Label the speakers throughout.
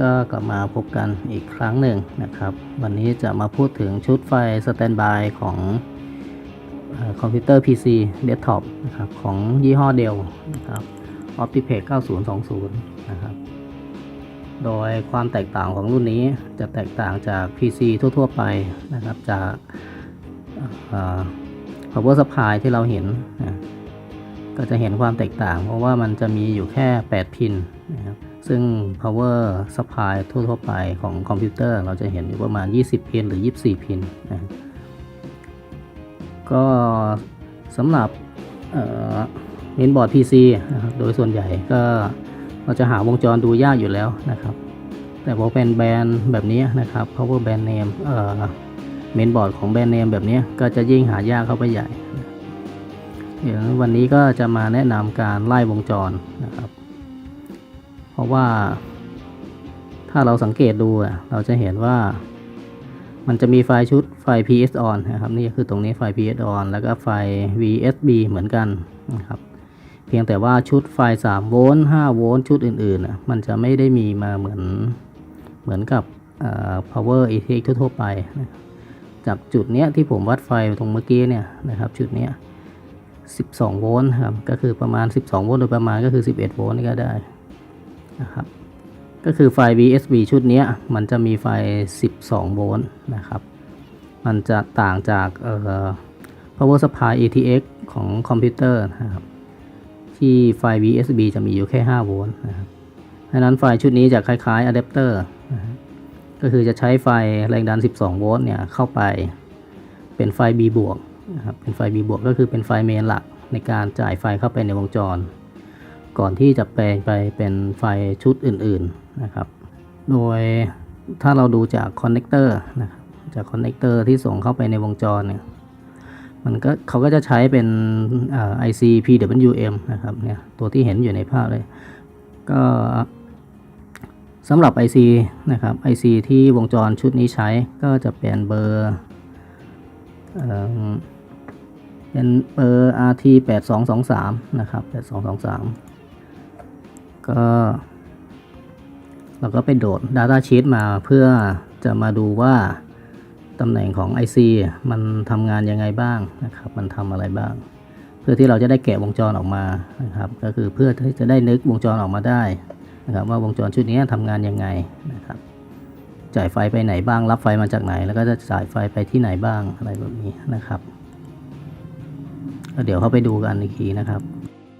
Speaker 1: ก็กลับมาพบกันอีกครั้งหนึ่งนะครับ วันนี้จะมาพูดถึงชุดไฟสแตนบายของอคอมพิวเตอร์ PC Desktop นะครับของยี่ห้อเดลนะครับ Optiplex 9020 นะครับ โดยความแตกต่างของรุ่นนี้จะแตกต่างจาก PC ทั่ว ๆ ไปนะครับจากเอ่อ power supply ที่เราเห็นนะก็จะเห็นความแตกต่างเพราะว่ามันจะมีอยู่แค่ 8 พินนะครับ ซึ่ง power supply ทั่วๆไปของคอมพิวเตอร์ เราจะเห็นอยู่ประมาณ 20 พินหรือ 24 พินนะครับก็สำหรับเมนบอร์ด PC นะครับโดยส่วนใหญ่ก็เราจะหาวงจรดูยากอยู่แล้วนะครับ แต่พอเป็นแบรนด์แบบนี้นะครับ power brand name เอ่อเมนบอร์ดของแบรนด์เนมแบบนี้ก็จะยิ่งหายากเข้าไปใหญ่ เดี๋ยววันนี้ก็จะมาแนะนำการไล่วงจรนะครับ เพราะว่าถ้าเราสังเกตดูเราจะเห็นว่ามันจะมีไฟล์ชุดไฟล์ PS on นะครับ นี่คือตรงนี้ไฟล์ PS on แล้วก็ไฟล์ VSB เหมือนกันนะครับ เพียงแต่ว่าชุดไฟล์3โวลต์5โวลต์ชุดอื่นๆน่ะมันจะไม่ได้มีมาเหมือนเหมือนกับ power ATX ทั่วไปนะจากจุดเนี้ยที่ผมวัดไฟตรงเมื่อกี้เนี่ยนะครับ จุดเนี้ย12 โวลต์ครับ ก็คือประมาณ 12 โวลต์โดยประมาณก็คือ 11 โวลต์นี่ก็ได้ นะครับก็คือไฟ VSB ชุดนี้มันจะมีไฟ 12 โวลต์นะครับ มันจะต่างจากเอ่อ power supply ATX ของคอมพิวเตอร์นะครับ ที่ไฟ VSB จะมีอยู่แค่ 5 โวลต์นะครับดังนั้นไฟชุดนี้จะคล้ายๆอะแดปเตอร์ก็คือจะใช้ไฟแรงดัน 12 โวลต์เนี่ยเข้าไปเป็นไฟ B บวกนะครับ เป็นไฟ B บวกก็คือเป็นไฟเมนหลักในการจ่ายไฟเข้าไปในวงจร ก่อนที่จะแปลงไปเป็นไฟชุดอื่นๆนะครับ โดยถ้าเราดูจากคอนเนคเตอร์นะครับจากคอนเนคเตอร์ที่ส่งเข้าไปในวงจรเนี่ยมันก็เขาก็จะใช้เป็นอ IC PWM นะครับเนี่ยตัวที่เห็นอยู่ในภาพเลย ก็สำหรับ IC นะครับ IC ที่วงจรชุดนี้ใช้ก็จะเป็นเบอร์เอเป็นเบอร์ RT 8223 นะครับ 8223 ก็ เราก็ไปโดด Data Sheet มาเพื่อจะมาดูว่าตำแหน่งของ IC มันทำงานยังไงบ้างนะครับ มันทำอะไรบ้าง เพื่อที่เราจะได้แกะวงจรออกมานะครับ ก็คือเพื่อที่จะได้นึกวงจรออกมาได้นะครับว่าวงจรชุดนี้ทำงานยังไงนะครับ จ่ายไฟไปไหนบ้าง รับไฟมาจากไหน แล้วก็จะจ่ายไฟไปที่ไหนบ้างอะไรแบบนี้นะครับก็เดี๋ยวเข้าไปดูกันอีกทีนะครับ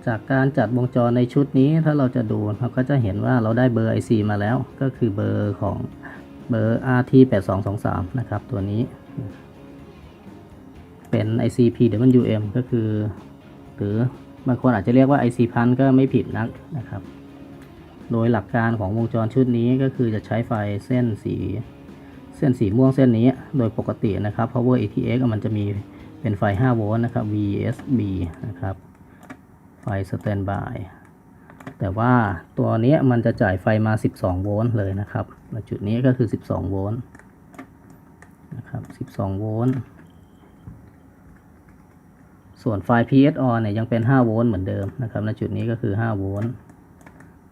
Speaker 1: จากการจัดวงจรในชุดนี้ถ้าเราจะดูเราก็จะเห็นว่าเราได้เบอร์ IC มาแล้ว ก็คือเบอร์ของเบอร์ RT 8223 นะครับ ตัวนี้ เป็น IC PWM ก็คือ หรือบางคนอาจจะเรียกว่า IC พันก็ไม่ผิดนักนะครับ โดยหลักการของวงจรชุดนี้ก็คือจะใช้ไฟเส้นสีเส้นสีม่วงเส้นนี้โดยปกตินะครับ power ATX มันจะมีเป็นไฟ 5 โวลต์นะครับ VSB นะครับ ไฟ standby แต่ว่าตัวนี้มันจะจ่ายไฟมา 12 โวลต์เลยนะครับจุดนี้ก็คือ 12 โวลต์นะครับ 12 โวลต์ ส่วนไฟ PS on เนี่ยยังเป็น 5 โวลต์เหมือนเดิมนะครับณจุดนี้ก็คือ 5 โวลต์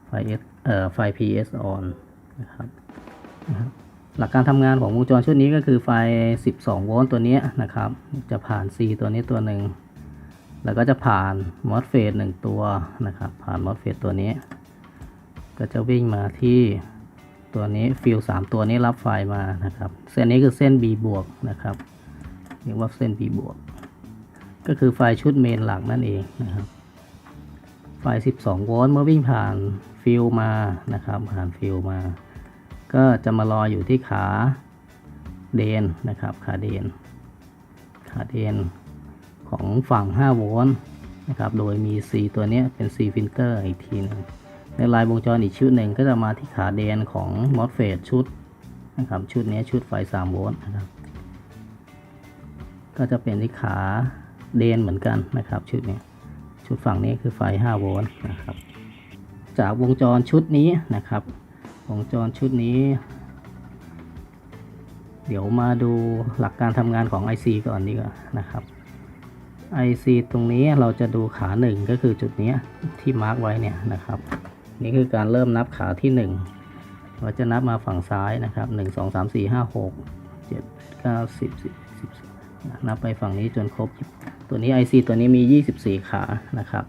Speaker 1: ไฟ S เอ่อ ไฟ PS on นะครับนะครับหลักการทำงานของวงจรชุดนี้ก็คือไฟ 12 โวลต์ตัวนี้นะครับ จะผ่าน C ตัวนี้ตัวหนึ่ง แล้วก็จะผ่าน MOSFET หนึ่งตัวนะครับ ผ่าน MOSFET ตัวนี้ ก็จะวิ่งมาที่ตัวนี้ฟิล3ตัวนี้รับไฟมานะครับ เส้นนี้คือเส้น B บวกนะครับเรียกว่าเส้น B บวก ก็คือไฟชุดเมนหลักนั่นเองนะครับ ไฟ 12 โวลต์เมื่อวิ่งผ่านฟิลมานะครับ ผ่านฟิลมา ก็จะมารออยู่ที่ขาเดนนะครับ ขาเดน ขาเดน ของฝั่ง 5 โวลต์นะครับ โดยมี C ตัวนี้เป็น C filter อีกทีหนึงในลายวงจรอีกชุดหนึ่งก็จะมาที่ขาเดนของ MOSFET ชุดนะครับ ชุดนี้ชุดไฟ 3 โวลต์นะครับ ก็จะเป็นที่ขาเดนเหมือนกันนะครับ ชุดนี้ ชุดฝั่งนี้คือไฟ 5 โวลต์นะครับ จากวงจรชุดนี้นะครับ วงจรชุดนี้ เดี๋ยวมาดูหลักการทำงานของ IC ก่อนดีกว่านะครับ IC ตรงนี้เราจะดูขาหนึ่งก็คือจุดนี้ที่มาร์กไว้เนี่ยนะครับ นี่คือการเริ่มนับขาที่หนึ่งเราจะนับมาฝั่งซ้ายนะครับ1 2 3 4 5 6 7 9 10 10 10นับไปฝั่งนี้จนครบ ตัวนี้ IC ตัวนี้มี 24 ขานะครับ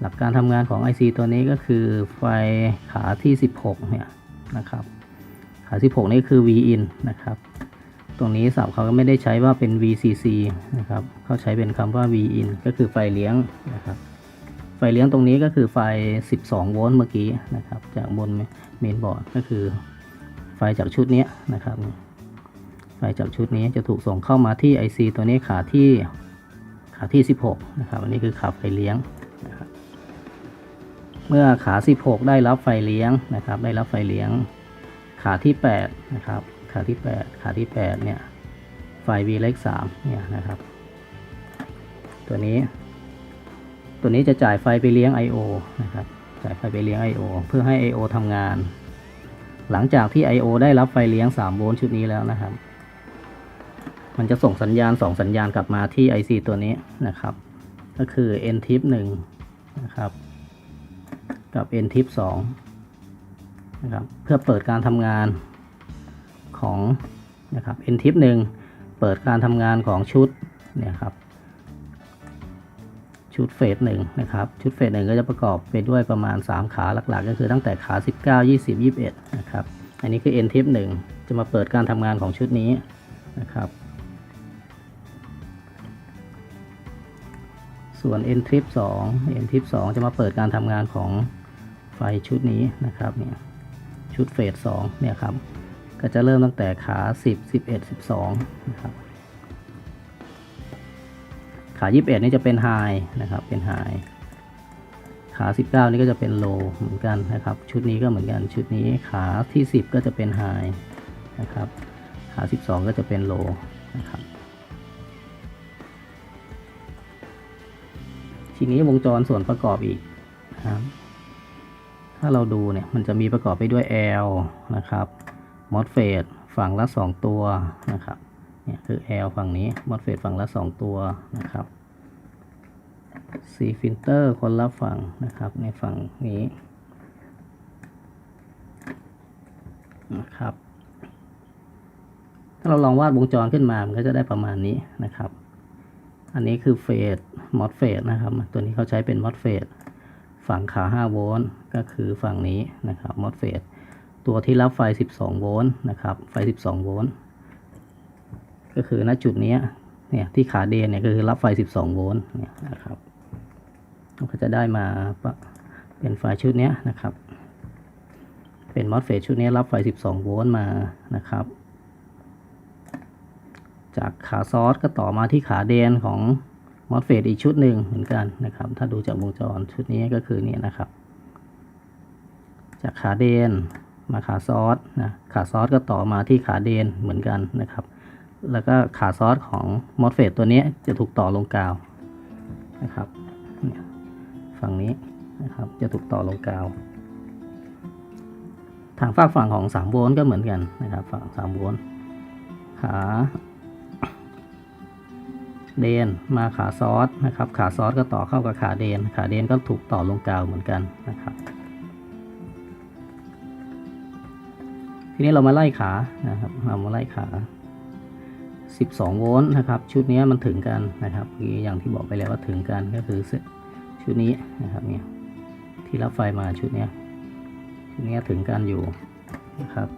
Speaker 1: หลักการทำงานของ IC ตัวนี้ก็คือไฟขาที่ 16 เนี่ยนะครับ ขา 16 นี่คือ V in นะครับ ตรงนี้ศัพท์เขาก็ไม่ได้ใช้ว่าเป็น VCC นะครับเขาใช้เป็นคำว่า V in ก็คือไฟเลี้ยงนะครับไฟเลี้ยงตรงนี้ก็คือไฟ 12 โวลต์เมื่อกี้นะครับ จากบนเมนบอร์ดก็คือ ไฟจากชุดนี้นะครับ ไฟจากชุดนี้จะถูกส่งเข้ามาที่ IC ตัวนี้ขาที่ขาที่ 16 นะครับ อันนี้คือขาไฟเลี้ยงนะครับเมื่อขา 16 ได้รับไฟเลี้ยงนะครับ ได้รับไฟเลี้ยง ขาที่ 8 นะครับ ขาที่ 8 ขาที่ 8 เนี่ย ไฟ V เลข3เนี่ยนะครับ ตัวนี้ ตัวนี้จะจ่ายไฟไปเลี้ยง I/O นะครับ จ่ายไฟไปเลี้ยง I/O เพื่อให้ I/O ทำงาน หลังจากที่ I/O ได้รับไฟเลี้ยง 3 โวลต์ชุดนี้แล้วนะครับ มันจะส่งสัญญาณ 2 สัญญาณกลับมาที่ IC ตัวนี้นะครับ ก็คือ N tip 1นะครับกับ N tip 2นะครับ เพื่อเปิดการทำงาน ของนะครับ N tip 1เปิดการทำงานของชุดเนี่ยครับชุดเฟสหนึ่งนะครับ ชุดเฟสหนึ่งก็จะประกอบไปด้วยประมาณ 3 ขาหลักๆ ก็คือตั้งแต่ขา 19 20 21 นะครับ อันนี้คือ N tip 1 จะมาเปิดการทำงานของชุดนี้นะครับ ส่วน N trip 2 N trip 2 จะมาเปิดการทำงานของไฟชุดนี้นะครับเนี่ยชุดเฟส2เนี่ยครับ ก็จะเริ่มตั้งแต่ขา 10 11 12นะครับขา 21 นี่จะเป็นไฮนะครับเป็นไฮขา 19 นี่ก็จะเป็นโลเหมือนกันนะครับ ชุดนี้ก็เหมือนกันชุดนี้ขาที่ 10 ก็จะเป็นไฮนะครับขา 12 ก็จะเป็นโลนะครับทีนี้วงจรส่วนประกอบอีกนะครับถ้าเราดูเนี่ยมันจะมีประกอบไปด้วย L นะครับ MOSFET ฝั่งละ 2 ตัวนะครับเนี่ยคือ L ฝั่งนี้ MOSFET ฝั่งละ 2 ตัวนะครับ C filter คนละฝั่งนะครับในฝั่งนี้นะครับถ้าเราลองวาดวงจรขึ้นมา มันก็จะได้ประมาณนี้นะครับ อันนี้คือเฟส MOSFET นะครับ ตัวนี้เขาใช้เป็น MOSFET ฝั่งขา5โวลต์ก็คือฝั่งนี้นะครับ MOSFET ตัวที่รับไฟ 12 โวลต์นะครับ ไฟ 12 โวลต์ ก็คือณจุดนี้เนี่ยที่ขาเดนเนี่ยก็คือรับไฟ 12 โวลต์เนี่ยนะครับก็จะได้มาเป็นไฟชุดนี้นะครับ เป็นมอสเฟตชุดนี้รับไฟ 12 โวลต์มานะครับ จากขาซอสก็ต่อมาที่ขาเดนของมอสเฟตอีกชุดหนึ่งเหมือนกันนะครับ ถ้าดูจากวงจรชุดนี้ก็คือเนี่ยนะครับ จากขาเดน มาขาซอสนะขาซอสก็ต่อมาที่ขาเดนเหมือนกันนะครับ แล้วก็ขาซอสของมอสเฟตตัวนี้จะถูกต่อลงกาวนะครับฝั่งนี้นะครับจะถูกต่อลงกาว ทางฝากฝั่งของ3โวลต์ก็เหมือนกันนะครับ ฝั่ง3โวลต์ขาเดนมาขาซอสนะครับ ขาซอสก็ต่อเข้ากับขาเดน ขาเดนก็ถูกต่อลงกาวเหมือนกันนะครับ ทีนี้เรามาไล่ขานะครับเรามาไล่ขา 12 โวลต์นะครับ ชุดนี้มันถึงกันนะครับอย่างที่บอกไปแล้วว่าถึงกันก็คือชุดนี้นะครับเนี่ยที่รับไฟมาชุดนี้ชุดนี้ถึงกันอยู่นะครับ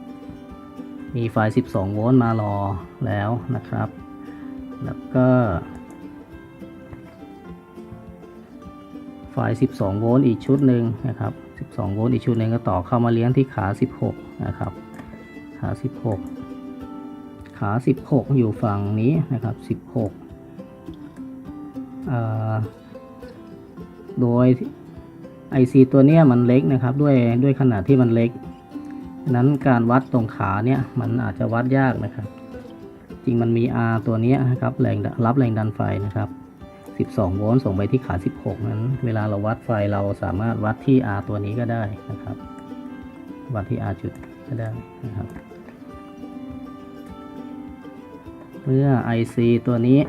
Speaker 1: มีไฟ 12 โวลต์มารอแล้วนะครับ แล้วก็ไฟ 12 โวลต์อีกชุดหนึ่งนะครับ 12 โวลต์อีกชุดหนึ่งก็ต่อเข้ามาเลี้ยงที่ขา 16 นะครับ ขา 16 ขา 16 อยู่ฝั่งนี้นะครับ 16 โดย IC ตัวเนี้ยมันเล็กนะครับด้วยด้วยขนาดที่มันเล็ก นั้นการวัดตรงขาเนี่ยมันอาจจะวัดยากนะครับ จริงมันมี R ตัวนี้นะครับแรงรับแรงดันไฟนะครับ 12 โวลต์ส่งไปที่ขา 16 นั้น เวลาเราวัดไฟเราสามารถวัดที่ R ตัวนี้ก็ได้นะครับ วัดที่ R จุดก็ได้นะครับ เมื่อ IC ตัวนี้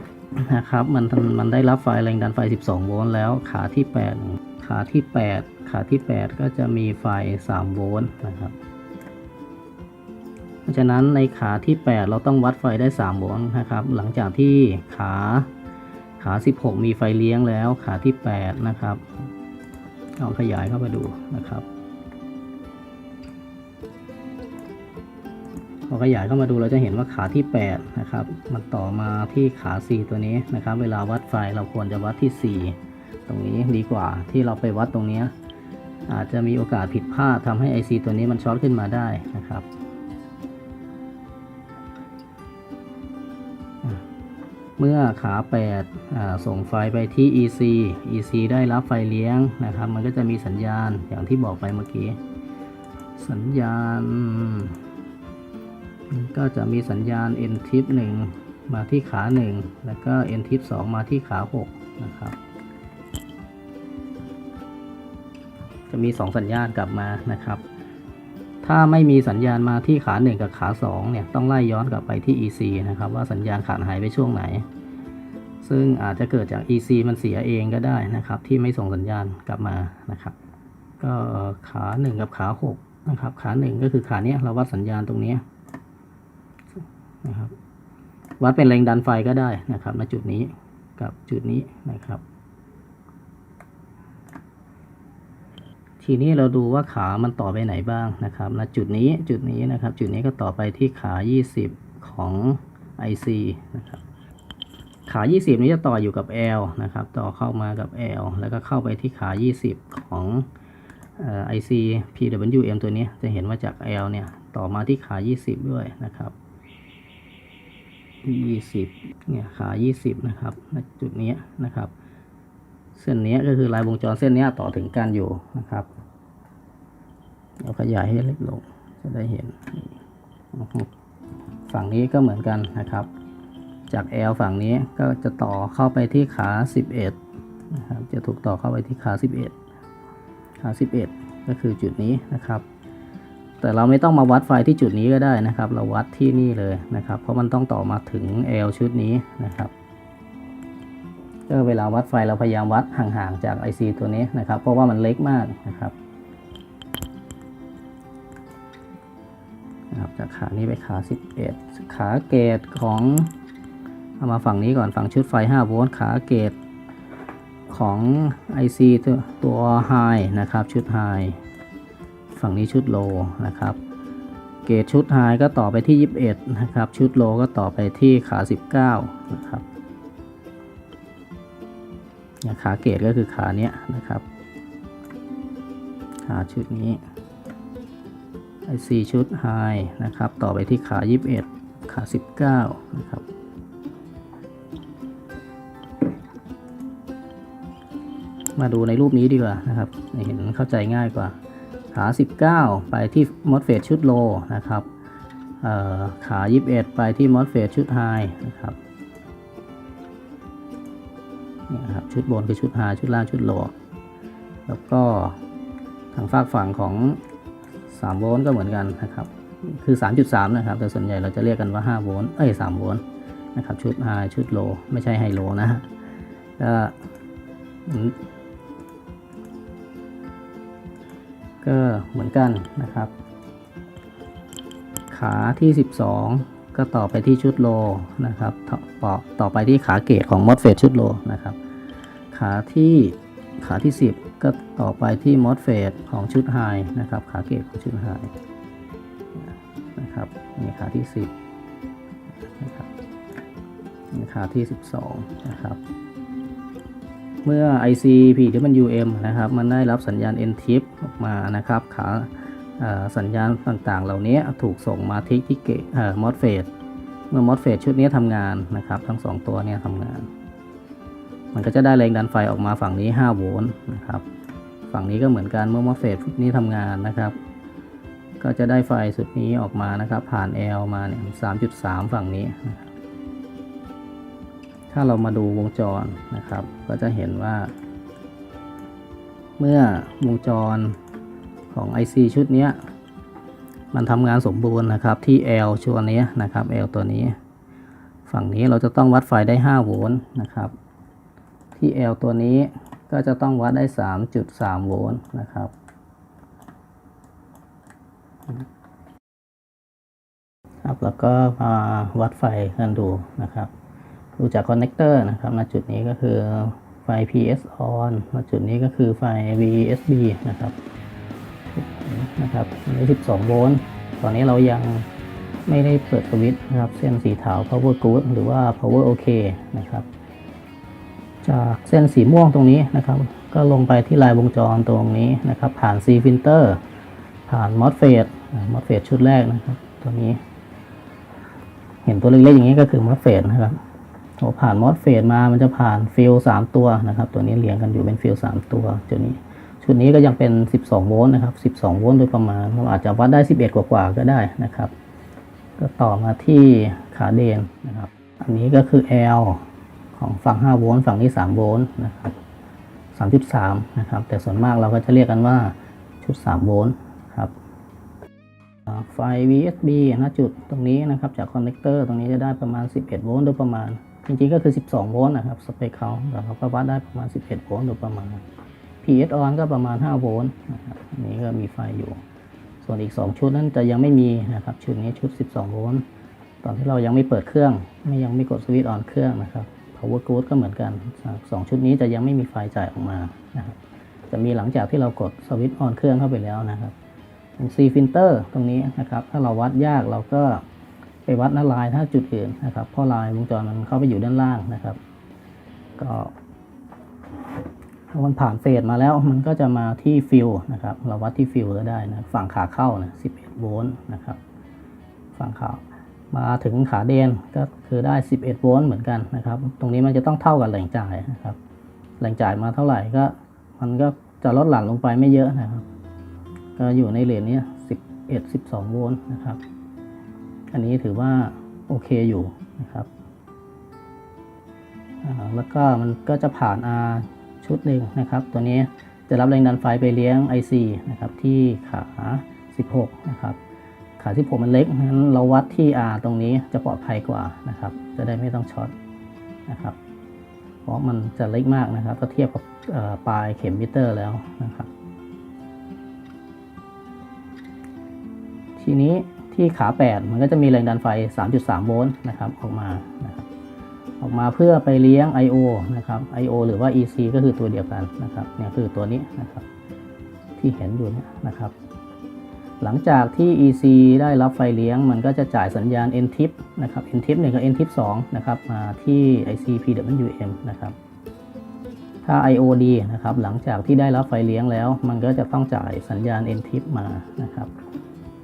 Speaker 1: นะครับมันมันได้รับไฟแรงดันไฟ 12 โวลต์แล้วขาที่ 8 ขาที่8ขขาที่ 8 ก็จะมีไฟ 3 โวลต์นะครับ เพราะฉะนั้นในขาที่ 8 เราต้องวัดไฟได้ 3 โวลต์นะครับ หลังจากที่ขาขา 16 มีไฟเลี้ยงแล้วขาที่ 8 นะครับลองขยายเข้าไปดูนะครับ อขยายเข้ามาดูเราจะเห็นว่าขาที่ 8 นะครับ มันต่อมาที่ขา 4 ตัวนี้นะครับ เวลาวัดไฟเราควรจะวัดที่ 4 ตรงนี้ดีกว่าที่เราไปวัดตรงนี้ อาจจะมีโอกาสผิดพลาดทำให้ IC ตัวนี้มันช็อตขึ้นมาได้นะครับเมื่อขา8ส่งไฟไปที่ EC EC ได้รับไฟเลี้ยงนะครับ มันก็จะมีสัญญาณอย่างที่บอกไปเมื่อกี้ สัญญาณ ก็จะมีสัญญาณ n tip 1 มาที่ขา 1 แล้วก็ n tip 2 มาที่ขา 6 นะครับ จะมี 2 สัญญาณกลับมานะครับ ถ้าไม่มีสัญญาณมาที่ขา 1 กับขา 2 เนี่ย ต้องไล่ย้อนกลับไปที่ EC นะครับ ว่าสัญญาณขาดหายไปช่วงไหน ซึ่งอาจจะเกิดจาก EC มันเสียเองก็ได้นะครับ ที่ไม่ส่งสัญญาณกลับมานะครับ ก็ขา 1 กับขา 6 นะครับ ขา 1 ก็คือขาเนี้ยเราวัดสัญญาณตรงนี้ นะครับ วัดเป็นแรงดันไฟก็ได้นะครับณจุดนี้กับจุดนี้นะครับ ทีนี้เราดูว่าขามันต่อไปไหนบ้างนะครับณจุดนี้จุดนี้นะครับ จุดนี้ก็ต่อไปที่ขา 20 ของ IC นะครับขา 20 นี้จะต่ออยู่กับ L นะครับ ต่อเข้ามากับ L แล้วก็เข้าไปที่ขา 20 ของเอ่อ IC PWM ตัวนี้จะเห็นว่าจาก L เนี่ย ต่อมาที่ขา 20 ด้วยนะครับ ยี่สิบเนี่ยขายี่สิบนะครับณจุดนี้นะครับ เส้นนี้ก็คือลายวงจรเส้นนี้ต่อถึงกันอยู่นะครับเราขยายให้เล็กลงจะได้เห็น ฝั่งนี้ก็เหมือนกันนะครับ จาก L ฝั่งนี้ก็จะต่อเข้าไปที่ขา 11 นะครับ จะถูกต่อเข้าไปที่ขา 11 ขา 11 ก็คือจุดนี้นะครับ แต่เราไม่ต้องมาวัดไฟที่จุดนี้ก็ได้นะครับ เราวัดที่นี่เลยนะครับ เพราะมันต้องต่อมาถึง L ชุดนี้นะครับก็เวลาวัดไฟเราพยายามวัดห่างๆจาก IC ตัวนี้นะครับ เพราะว่ามันเล็กมากนะครับจากขานี้ไปขา 11 ขาเกตของเอามาฝั่งนี้ก่อนฝั่งชุดไฟ 5 โวลต์ขาเกตของ IC ตัว High นะครับ ชุด High ฝั่งนี้ชุดโลนะครับ เกรดชุดไฮก็ต่อไปที่ 21 นะครับ ชุดโลก็ต่อไปที่ขา 19 นะครับขาเกรดก็คือขาเนี้ยนะครับ ขาชุดนี้ IC ชุดไฮนะครับ ต่อไปที่ขา 21 ขา 19 นะครับมาดูในรูปนี้ดีกว่านะครับ เห็นเข้าใจง่ายกว่า ขา 19 ไปที่มอสเฟตชุดโลนะครับเอ่อขา 21 ไปที่มอสเฟตชุดไฮนะครับนี่ครับชุดบนคือชุดไฮชุดล่างชุดโล แล้วก็ทางฝากฝั่งของ 3 โวลต์ก็เหมือนกันนะครับ คือ 3.3 นะครับ แต่ส่วนใหญ่เราจะเรียกกันว่า 5 โวลต์เอ้ย 3 โวลต์นะครับชุดไฮชุดโล ไม่ใช่ไฮโลนะฮะก็ ก็เหมือนกันนะครับ ขาที่ 12 ก็ต่อไปที่ชุดโลนะครับต่อต่อไปที่ขาเกตของมอสเฟตชุดโลนะครับ ขาที่ขาที่ 10 ก็ต่อไปที่มอสเฟตของชุดไฮนะครับ ขาเกตของชุดไฮนะครับนี่ขาที่ 10นะครับนี่ขาที่ 12 นะครับ เมื่อ IC PWM นะครับ มันได้รับสัญญาณ N-tip ออกมานะครับ ขาสัญญาณต่างๆ เหล่านี้ถูกส่งมาที่ที่เกตเอ่อ MOSFET เมื่อ MOSFET ชุดนี้ทำงานนะครับ ทั้ง 2 ตัวเนี้ทำงาน มันก็จะได้แรงดันไฟออกมาฝั่งนี้ 5 โวลต์นะครับ ฝั่งนี้ก็เหมือนกันเมื่อ MOSFET ชุดนี้ทำงานนะครับ ก็จะได้ไฟสุดนี้ออกมานะครับ ผ่าน L มาเนี่ย3.3 ฝั่งนี้นะครับ ถ้าเรามาดูวงจรนะครับ ก็จะเห็นว่า เมื่อวงจรของ IC ชุดนี้มันทำงานสมบูรณ์นะครับที่ L ชัวนี้นะครับ L ตัวนี้ ฝั่งนี้เราจะต้องวัดไฟได้ 5 โวลต์นะครับ ที่ L ตัวนี้ก็จะต้องวัดได้ 3.3 โวลต์นะครับ ครับแล้วก็มาวัดไฟกันดูนะครับ ดูจากคอนเนคเตอร์นะครับณจุดนี้ก็คือไฟ PS on ณจุดนี้ก็คือไฟ VSB นะครับนะครับนี่12 โวลต์ตอนนี้เรายังไม่ได้เปิดสวิตช์นะครับ เส้นสีขาว power good หรือว่า power OK นะครับ จากเส้นสีม่วงตรงนี้นะครับ ก็ลงไปที่ลายวงจรตรงนี้นะครับ ผ่าน C filter ผ่าน MOSFET อ่า MOSFET ชุดแรกนะครับ ตัวนี้ เห็นตัวเล็กๆอย่างนี้ก็คือ MOSFET นะครับ พอผ่าน MOSFET มามันจะผ่านฟิลสามตัวนะครับ ตัวนี้เรียงกันอยู่เป็นฟิลสามตัวจุดนี้ ชุดนี้ก็ยังเป็น 12 โวลต์นะครับ 12 โวลต์โดยประมาณ เราอาจจะวัดได้ 11 กว่าๆก็ได้นะครับ ก็ต่อมาที่ขาเดนนะครับ อันนี้ก็คือ L ของฝั่ง 5 โวลต์ฝั่งนี้ 3 โวลต์นะครับ3.3 นะครับ แต่ส่วนมากเราก็จะเรียกกันว่าชุด 3 โวลต์ ไฟ VSB ณจุดตรงนี้นะครับจากคอนเนคเตอร์ตรงนี้จะได้ประมาณ 11 โวลต์โดยประมาณ จริงๆก็คือ 12 โวลต์นะครับ สเปคเขาแต่เราก็วัดได้ประมาณ 11 โวลต์โดยประมาณ PS on ก็ประมาณ 5 โวลต์นะครับนี้ก็มีไฟอยู่ ส่วนอีก 2 ชุดนั้นจะยังไม่มีนะครับชุดนี้ชุด 12 โวลต์ตอนที่เรายังไม่เปิดเครื่อง ไม่ยังไม่กดสวิตช์ออนเครื่องนะครับ power good ก็เหมือนกันสองชุดนี้จะยังไม่มีไฟจ่ายออกมานะครับจะมีหลังจากที่เรากดสวิตช์ออนเครื่องเข้าไปแล้วนะครับ C filter ตรงนี้นะครับ ถ้าเราวัดยากเราก็ไปวัดหน้าลายถ้าจุดอื่นนะครับ เพราะลายวงจรมันเข้าไปอยู่ด้านล่างนะครับ ก็พอมันผ่านเฟสมาแล้วมันก็จะมาที่ฟิลนะครับ เราวัดที่ฟิลก็ได้นะฝั่งขาเข้านะ11โวลต์นะครับ ฝั่งขามาถึงขาเดนก็คือได้ 11โวลต์เหมือนกันนะครับ ตรงนี้มันจะต้องเท่ากับแหล่งจ่ายนะครับ แหล่งจ่ายมาเท่าไหร่ก็ มันก็จะลดหลั่นลงไปไม่เยอะนะครับ ก็อยู่ในเลนนี้11 12โวลต์นะครับ อันนี้ถือว่าโอเคอยู่นะครับ แล้วก็มันก็จะผ่าน R ชุดหนึ่งนะครับ ตัวนี้จะรับแรงดันไฟไปเลี้ยง IC นะครับที่ขา 16 นะครับขา 16 มันเล็กงั้นเราวัดที่ R ตรงนี้จะปลอดภัยกว่านะครับ จะได้ไม่ต้องช็อตนะครับ เพราะมันจะเล็กมากนะครับถ้าเทียบกับปลายเข็มมิเตอร์แล้วนะครับ ทีนี้ที่ขา 8 มันก็จะมีแรงดันไฟ 3.3 โวลต์นะครับออกมานะครับออกมาเพื่อไปเลี้ยง I/O นะครับ I/O หรือว่า EC ก็คือตัวเดียวกันนะครับเนี่ยคือตัวนี้นะครับที่เห็นอยู่เนี่ยนะครับ หลังจากที่ EC ได้รับไฟเลี้ยง มันก็จะจ่ายสัญญาณ N-tip นะครับ N-tip 1กับ N-tip 2นะครับมาที่ IC PWM นะครับถ้า IOD นะครับหลังจากที่ได้รับไฟเลี้ยงแล้ว มันก็จะต้องจ่ายสัญญาณ N-tip มานะครับ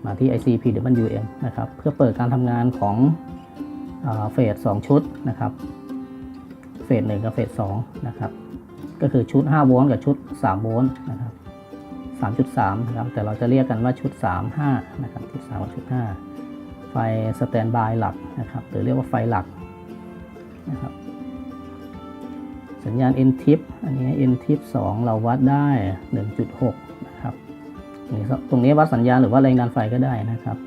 Speaker 1: มาที่ IC PWM นะครับ เพื่อเปิดการทำงานของเฟส2ชุดนะครับเฟส1กับเฟส2นะครับ ก็คือชุด 5 โวลต์กับชุด 3 โวลต์นะครับ 3.3 นะครับ แต่เราจะเรียกกันว่าชุด 3 5 นะครับ ชุด 3 กับชุด 5 ไฟสแตนบายหลักนะครับ หรือเรียกว่าไฟหลักนะครับ สัญญาณ N tip อันนี้ N tip 2 เราวัดได้ 1.6นะ ตรงนี้ตรงนี้วัดสัญญาณหรือว่าแรงดันไฟก็ได้นะครับ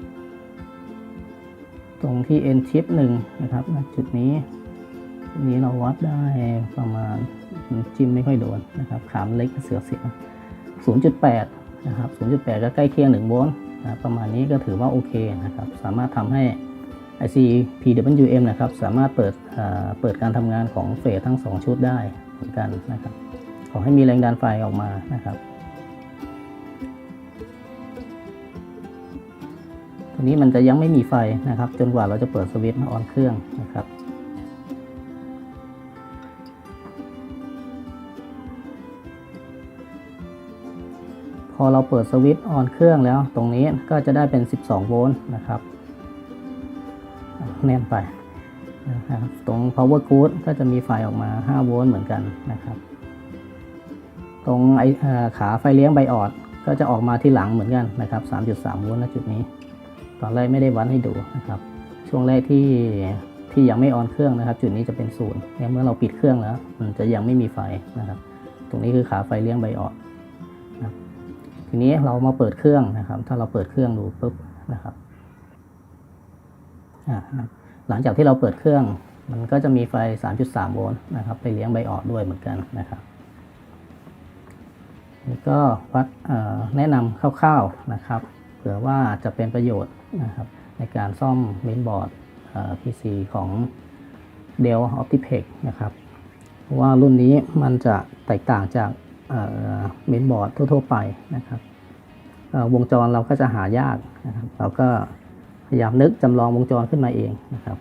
Speaker 1: ตรงที่ N tip 1นะครับจุดนี้จุดนี้เราวัดได้ประมาณจิ้มไม่ค่อยโดนนะครับขามเล็กเสือเสีย0.8 นะครับ 0.8 ก็ใกล้เคียง1โวลต์นะประมาณนี้ก็ถือว่าโอเคนะครับ สามารถทำให้ IC PWM นะครับ สามารถเปิดเอ่อเปิดการทำงานของเฟสทั้ง 2 ชุดได้เหมือนกันนะครับ ขอให้มีแรงดันไฟออกมานะครับ ตัวนี้มันจะยังไม่มีไฟนะครับ จนกว่าเราจะเปิดสวิตช์ออนเครื่องนะครับพอเราเปิดสวิตช์ออนเครื่องแล้ว ตรงนี้ก็จะได้เป็น 12 โวลต์นะครับ แน่นไปนะครับตรง power good ก็จะมีไฟออกมา 5 โวลต์เหมือนกันนะครับ ตรงไออขาไฟเลี้ยงไบออดก็จะออกมาที่หลังเหมือนกันนะครับ 3.3 โวลต์ณจุดนี้ ตอนแรกไม่ได้วัดให้ดูนะครับ ช่วงแรกที่ที่ยังไม่ออนเครื่องนะครับ จุดนี้จะเป็นศูนย์เนี่ยเมื่อเราปิดเครื่องแล้ว มันจะยังไม่มีไฟนะครับ ตรงนี้คือขาไฟเลี้ยงไบออดนะครับทีนี้เรามาเปิดเครื่องนะครับ ถ้าเราเปิดเครื่องดูปุ๊บนะครับหลังจากที่เราเปิดเครื่อง มันก็จะมีไฟ 3.3 โวลต์นะครับ ไปเลี้ยงไบออดด้วยเหมือนกันนะครับนี่ก็วัดแนะนำคร่าวๆนะครับ เผื่อว่าจะเป็นประโยชน์นะครับในการซ่อมเมนบอร์ดเอ่อ PC ของ Dell Optiplex นะครับว่ารุ่นนี้มันจะแตกต่างจากเมนบอร์ดทั่ว ๆ ไปนะครับวงจรเราก็จะหายากนะครับเราก็พยายามนึกจำลองวงจรขึ้นมาเองนะครับ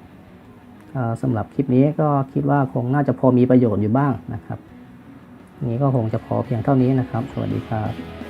Speaker 1: สำหรับคลิปนี้ก็คิดว่าคงน่าจะพอมีประโยชน์อยู่บ้างนะครับ นี้ก็คงจะพอเพียงเท่านี้นะครับ สวัสดีครับ